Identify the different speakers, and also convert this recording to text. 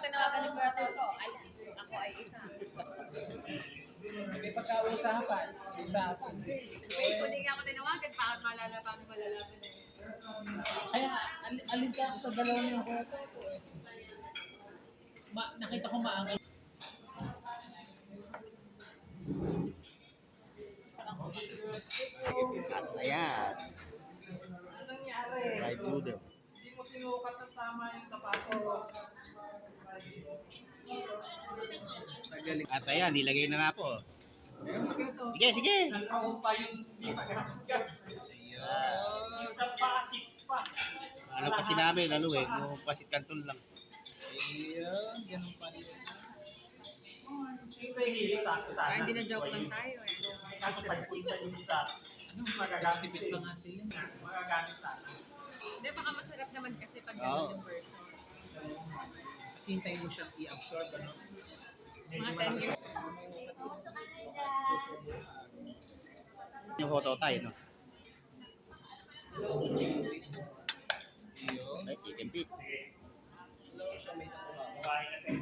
Speaker 1: ni Kuya Toto, ay, ako ay isa.
Speaker 2: May pagkausapan. Usapan.
Speaker 1: May hindi nga ako tinawagan, bakit malala, paano malalaman na yun?
Speaker 2: Kaya al- alin ka ako sa dalawa yung kuya ko. eh. Ma nakita ko maaga.
Speaker 3: At ayan,
Speaker 2: Anong nangyari?
Speaker 3: fried noodles.
Speaker 2: Hindi mo sinukat ng tama yung sapatos.
Speaker 3: At ayan, nilagay na nga po.
Speaker 2: Sige.
Speaker 3: Sige, sige.
Speaker 2: Nakaw pa yung hindi pa. Sa pa, six pa.
Speaker 3: Ano pa sinabi, lalo eh, yung pasit kanton lang.
Speaker 2: Ayun, ganun pa rin.
Speaker 1: Parang hindi na joke lang tayo eh.
Speaker 4: Kaso pagpunta yung isa,
Speaker 2: Ano,
Speaker 4: magagamit
Speaker 2: pa nga sila.
Speaker 4: magagamit sana.
Speaker 1: Hindi, baka masarap naman kasi pag ganun yung version
Speaker 2: same time mo siya i-absorb, ano?
Speaker 1: Mga 10 years.
Speaker 3: Photo tayo, no? Ay, chicken feet. Hello, siya may isang kumakain.